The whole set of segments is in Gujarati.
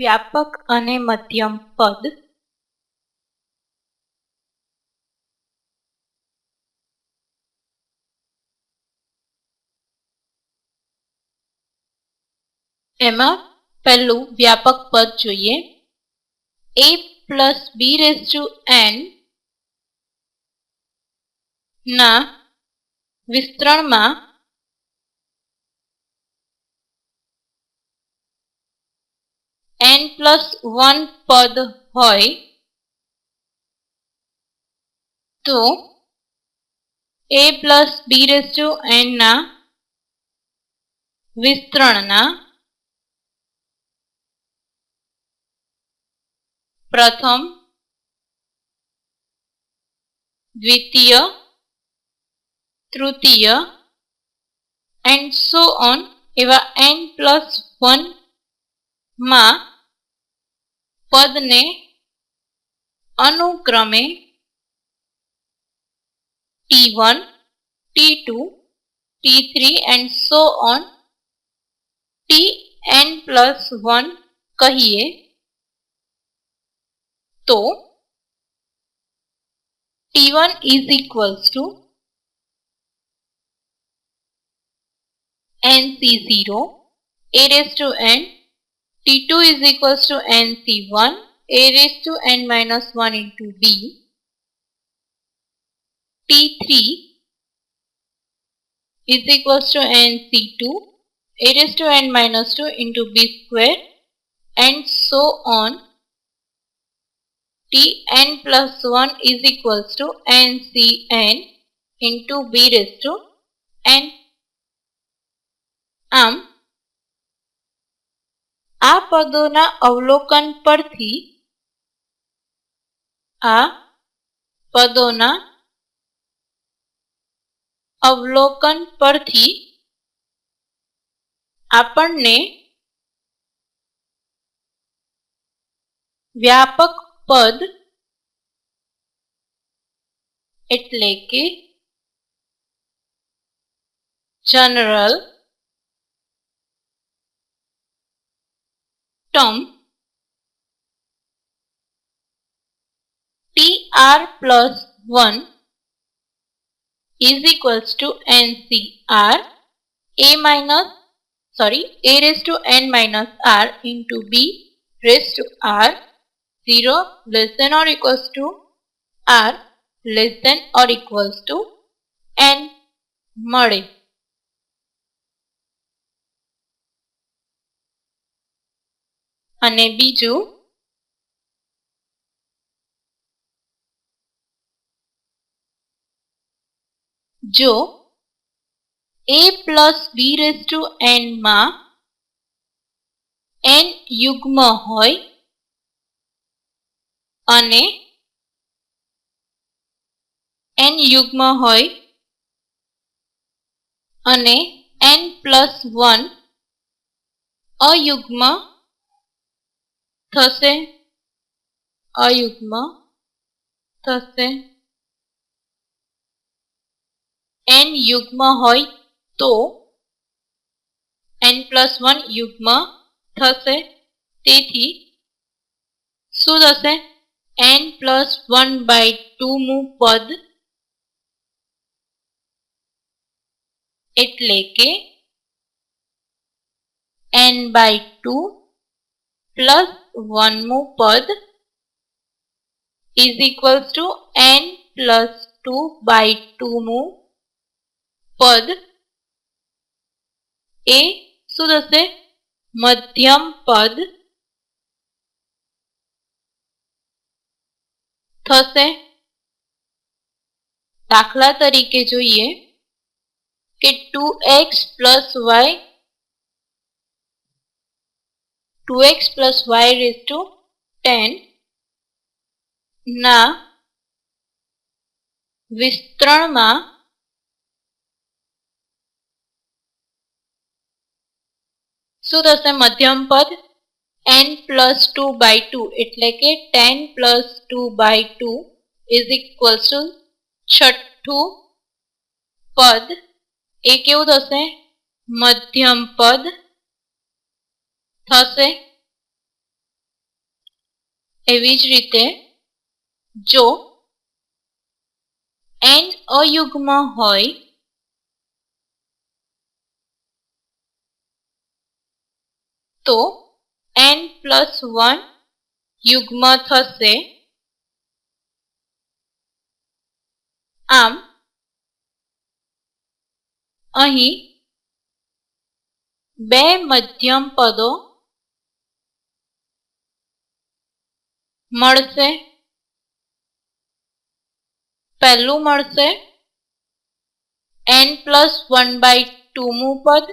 વ્યાપક અને મધ્યમ પદ એમાં પહેલું વ્યાપક પદ જોઈએ A plus B raise to N ના વિસ્તરણમાં એન પ્લસ વન પદ હોય તો A plus B raise to એનના વિસ્તરણના પ્રથમ દ્વિતીય તૃતીય એન્ડ સો ઓન એવા એન પ્લસ વન માં पद ने अनुक्रमे T one T two T three and so on T N plus one कहिए तो T one is equal to N C zero A raise to and T2 is equals to NC1 a raised to n minus 1 into b. T3 is equals to NC2 a raised to n minus 2 into b square and so on Tn plus 1 is equals to NCn into b raised to n. Um, आ पदों अवलोकन पर थी आ पदों अवलोकन पर थी आपने व्यापक पद एट्ले के general Tom TR plus 1 is equals to NCR A minus sorry A raised to N minus R into B raised to R 0 less than or equals to R less than or equals to N મળે અને બીજું જો a plus B raise to એનમાં એન યુગ્મ હોય અને એન યુગ્મ હોય અને એન પ્લસ વન અયુગ્મ थसे अयुग्म थसे एन युग्म होय तो एन प्लस वन युग्म थसे तेथी शू थे n plus one by two मु पद एट्ले के n by two plus one मु पद is equals to n plus two by two मु पद ए शू मध्यम पद दाखला तरीके जो ये, कि x plus Y 2x + y = 10 न विस्तरण में सूत्र से मध्यम पद n + 2 / 2 એટલે કે 10 + 2 / 2 = 6ઠ્ઠું પદ એ કેવું થશે મધ્યમ પદ एवज रीते जो एन अयुग्म तो एन प्लस वन युग्म आम अही बे मध्यम पदों મળશે પહેલું મળશે એન પ્લસ વન બાય ટુમું પદ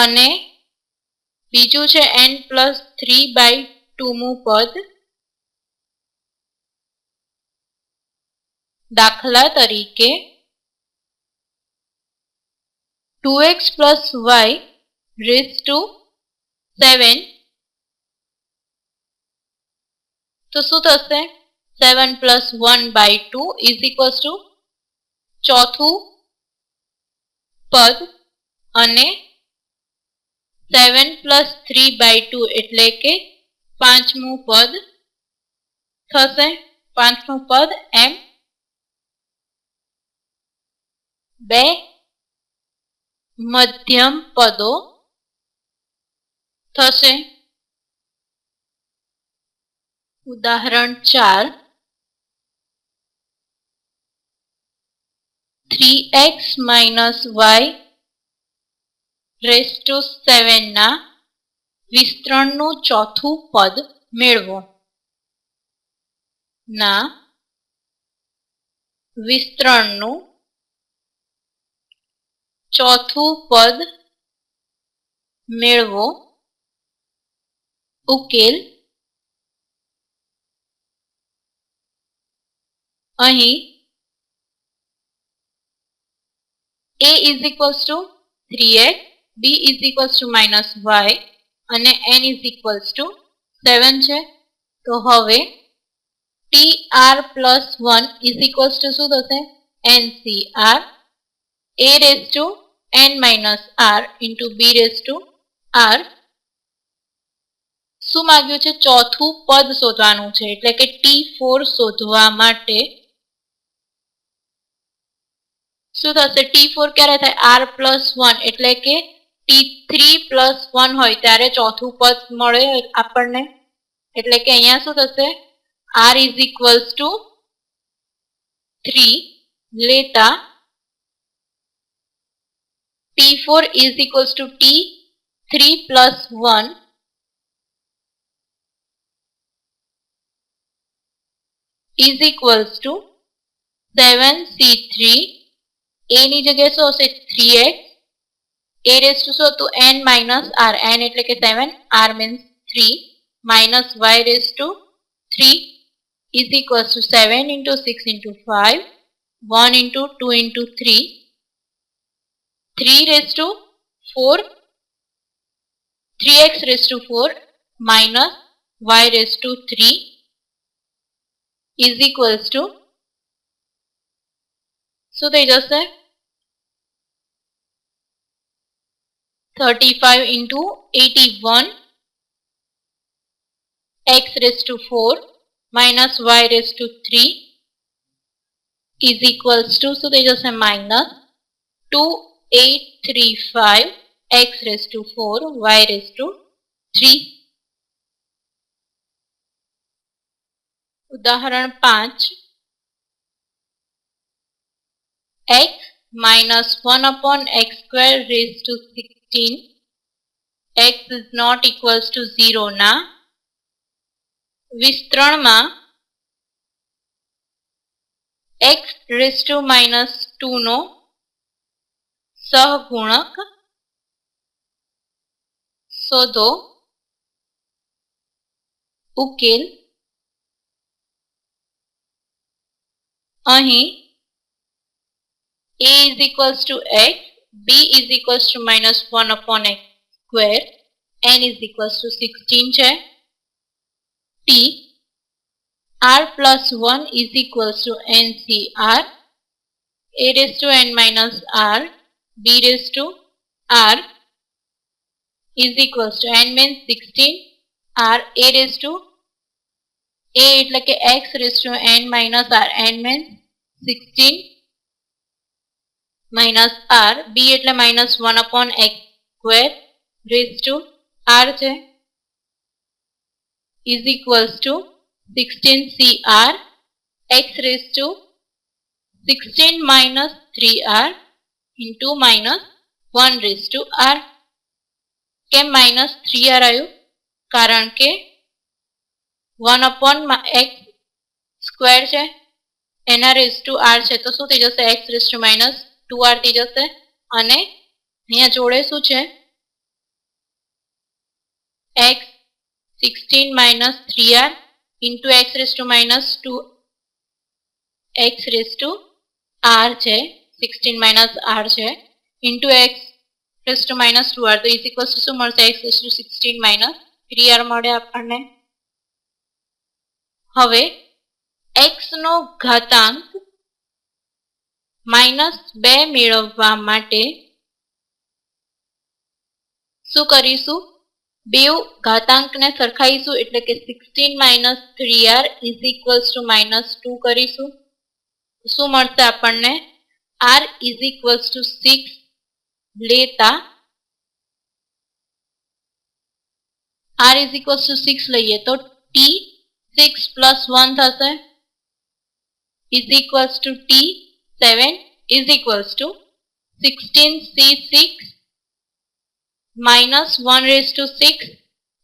અને બીજું છે એન પ્લસ થ્રી બાય ટુમું પદ દાખલા તરીકે two x plus y raise to seven तो शू थे तो seven plus one by two is equal to चौथु पद seven plus three by two एट्ले पांचमू पद थे पांचमू पद एम बे मध्यम पदों थे ઉદાહરણ ચાર three x minus y raise to સેવનના વિસ્તરણનું ચોથું પદ મેળવો ના વિસ્તરણનું ચોથું પદ મેળવો ઉકેલ અહીં a is equals to three x b is equals to minus y અને n is equals to seven છે તો હવે t r plus one is equals શું થશે n c r a raise to n minus r into b raise to r શું માગ્યું છે ચોથું પદ શોધવાનું છે એટલે કે ટી ફોર શોધવા માટે सो दैट t4 कह रहा था r + 1 એટલે કે t3 + 1 હોય ત્યારે ચોથું પદ મળે આપણને એટલે કે અહીંયા શું થશે r = 3 લેતા t4 = t 3 + 1 = 7t3 એ ની જગ્યાએ શું હશે three x a raise to શું હતું એન માઇનસ આર એન એટલે કે seven r means three minus y raise to three is equals to seven into six into five one into two into three three raise to four three x raise to four minus y raise to three is equals to શું થઈ જશે 35 into 81 x raised to 4 minus y raised to 3 is equals to, so they just a minus 2835 x raised to 4 y raised to 3. उदाहरण five x minus 1 upon x square raised to 6 fifteen x is not equals to ઝીરોના વિસ્તરણમાં એક્સ રેસ ટુ માઇનસ ટુનો સહગુણક શોધો ઉકેલ અહીં a is equals to x b is equals to minus 1 upon x square, n is equals to 16 j t t r plus 1 is equals to n c r. A a raised to n minus r, b raised to r is equals to n means 16, r a raised to a like a x raised to n minus r n means 16 -r b એટલે -1/x^2 r^2 = 16cr x^2 16 - 3r * -1^2 r કે -3r આવ્યું કારણ કે 1/x^2 છે એના^2 r છે તો શું થઈ જશે x^2 - ટુ આરથી જશે અને અહીંયા જોડે શું છે x sixteen minus three r into x raise to minus two x raise to r છે સિક્સટીન માઇનસ આર છે into x raise to minus two r તો ઇઝ ઇક્વલ્સ ટુ શું મળશે x raise to sixteen minus three r મળે આપણને હવે એક્સનો ઘાતાંક માઇનસ બે મેળવવા માટે શું કરીશું બે ઘાતાંકને સરખાઈશું એટલે કે sixteen minus three r is equals to minus two કરીશું શું મળશે આપણને r is equals to six લેતા r is equals to six લઈએ તો ટી સિક્સ પ્લસ વન થશે is equals to t seven is equals to sixteen c six minus one raised to six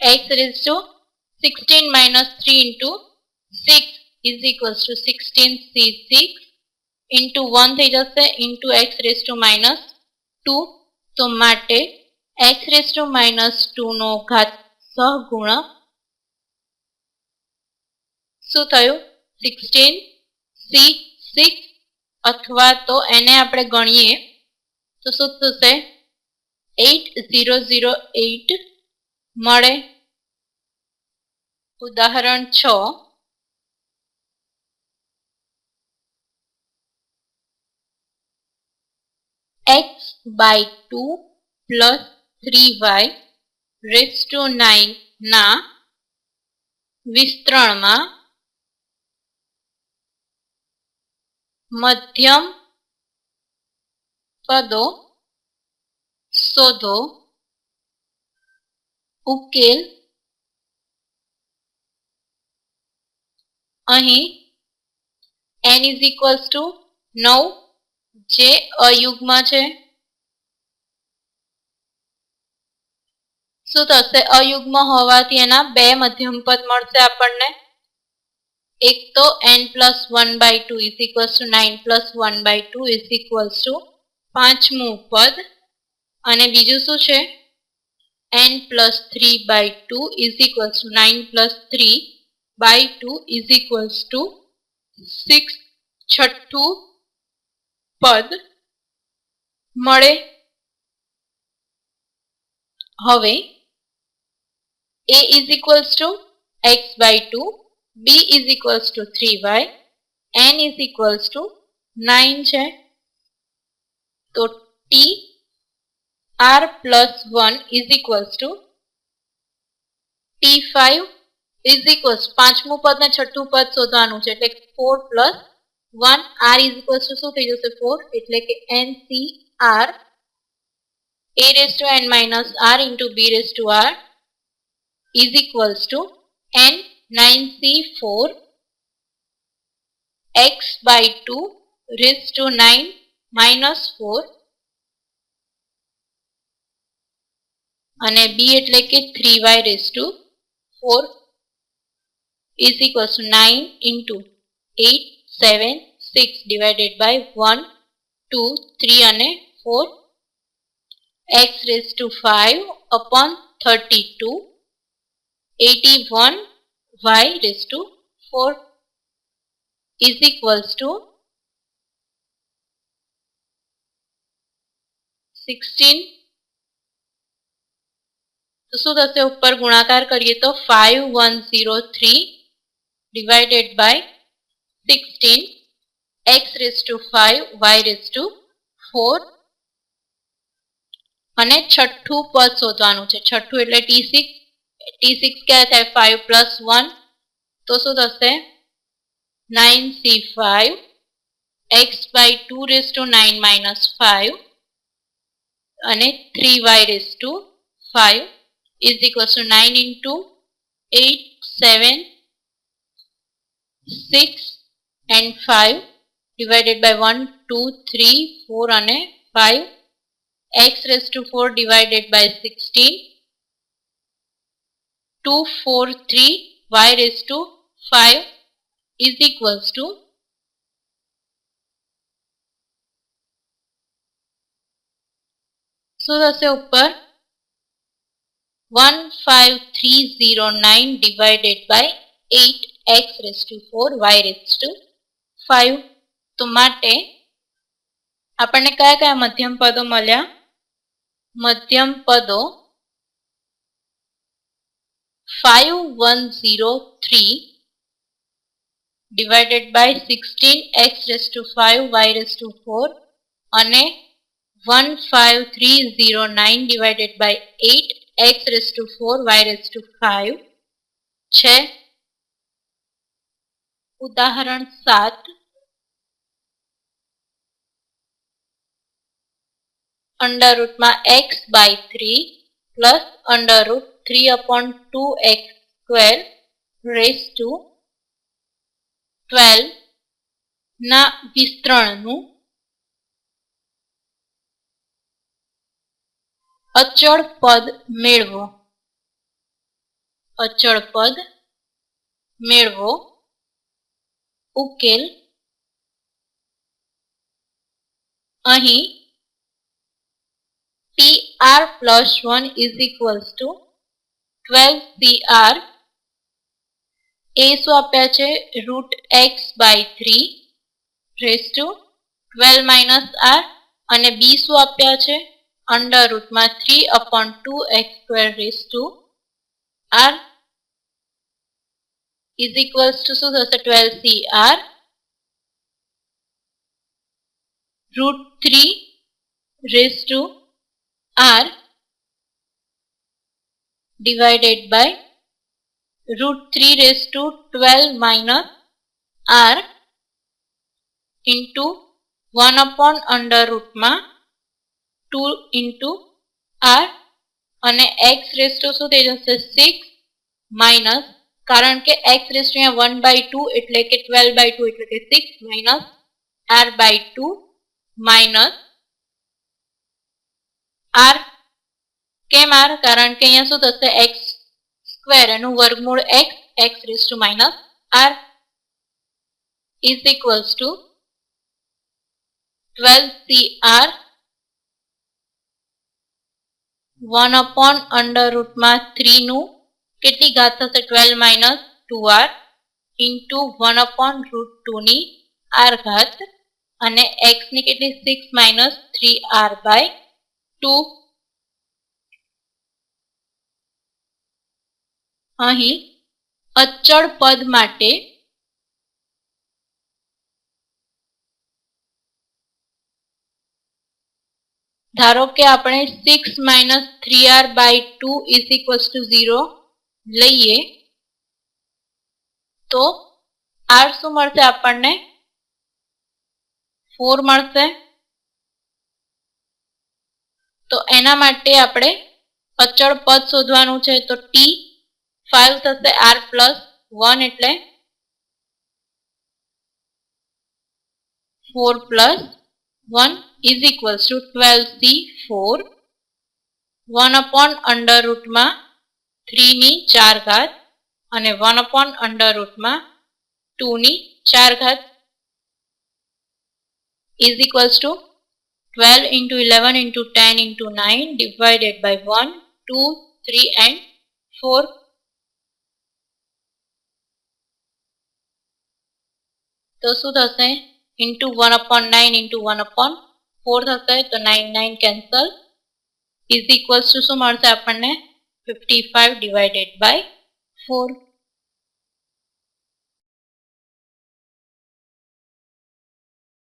x raised to sixteen minus three into six is equals to sixteen c six into one થઈ જશે into x raised to minus two તો માટે x raised to minus two 2 નો ઘાત સહગુણક શું થયું 16 c 6 અથવા તો એને આપણે ગણીએ તો શું થશે એટ ઝીરો ઝીરો એટ મળે ઉદાહરણ છ x by two plus three y raise to નાઇનના વિસ્તરણમાં મધ્યમ પદો શોધો ઉકેલ અહીં એન ઇઝ ઇક્વલ્સ ટુ નવ જે અયુગમાં છે શું થશે અયુગમાં હોવાથી એના બે મધ્યમ પદ મળશે આપણને એક તો n plus one by two is equals to nine plus one by two is equals to પાંચમું પદ અને બીજું શું છે n plus three by two is equals to nine plus three by two is equals to six છઠ્ઠું પદ મળે હવે a is equals to x by two b = 3y n = 9 છે તો t r + 1 = t5 = 5 મો પદ ને 6ઠ્ઠો પદ શોધવાનું છે એટલે 4 + 1 r = શું થઈ જોસે 4 એટલે કે n cr a ^ n - r * b ^ r = n 9c4 x by 2 raised to 9 minus 4 અને b એટલે કે 3y raise to 4 is equals to 9 into 8 7 6 divided by 1 2 3 અને 4 x raise to 5 upon 32 81 y raised to 4 is equals to 16 તો શું થશે ઉપર ગુણાકાર કરીએ તો five one zero three divided by sixteen x raise to five y raise to four અને છઠ્ઠું પદ શોધવાનું છે છઠ્ઠું એટલે ટી સિક્સ टी सिक्स क्या रहता है फाइव प्लस वन तो सौ दस है nine c five x by two raise to nine minus five અને three y raise to five is equals to nine into eight seven six and five divided by one two three four અને five x raise to four divided by sixteen 243 y raised to 5 is equals to 16 से ऊपर 15309 divided by 8 x raised to 4 y raised to 5 તો માટે આપણને કયા કયા મધ્યમ પદો મળ્યા મધ્યમ પદો 5103 divided by 16x raised to 5 y raised to 4 અને 15309 divided by 8 x raised to 4 y raised to 5 છે ઉદાહરણ સાત અંડર રૂટમાં x by three plus under root 3 upon 2x square raised to 12 ના વિસ્તરણનું અચળ પદ મેળવો અચળ પદ મેળવો ઉકેલ અહીં p r plus one is equals to twelve c r a શું આપ્યા છે root x by three raise to twelve minus r અને બી શું આપ્યા છે અંડર માં three upon two x square raise to r is equals to શું થશે twelve c r root three raise to r divided by root 3 raised to 12 minus r into 1 upon under root માં 2 into r અને x રેસ ટુ શું થઈ જશે સિક્સ માઇનસ કારણ કે x raise to one by two એટલે કે ટ્વેલ્વ બાય ટુ એટલે કે six minus r by two minus r કેમ આર કારણ કે અહીંયા શું થશે એક્સ સ્ક્વેર એનું વર્ગમૂળ x x raise to minus r is equals to 12CR 1 upon under root માં 3 નું કેટલી ઘાત થશે 12 minus two r 1 one upon root ટુની આર ઘાત અને x ની કેટલી 6 minus 3R બાય ટુ અહીં અચળ પદ માટે ધારો કે આપણે six minus three r by two is equals to zero લઈએ તો આર શું મળશે આપણને ફોર મળશે તો એના માટે આપણે અચળ પદ શોધવાનું છે તો ટી ફાઇવ થશે આર પ્લસ વન એટલે four plus one is equals to twelve C four one upon under રૂટમાં થ્રીની ચાર ઘાત અને વન અપોન અંડર રૂટમાં ટુની ચાર ઘાત is equals to twelve into eleven into ten into nine divided by one two three and four તો શું થશે into one upon nine into one upon four થશે તો nine nine cancel is equals to શું મળશે આપણને fifty five divided by four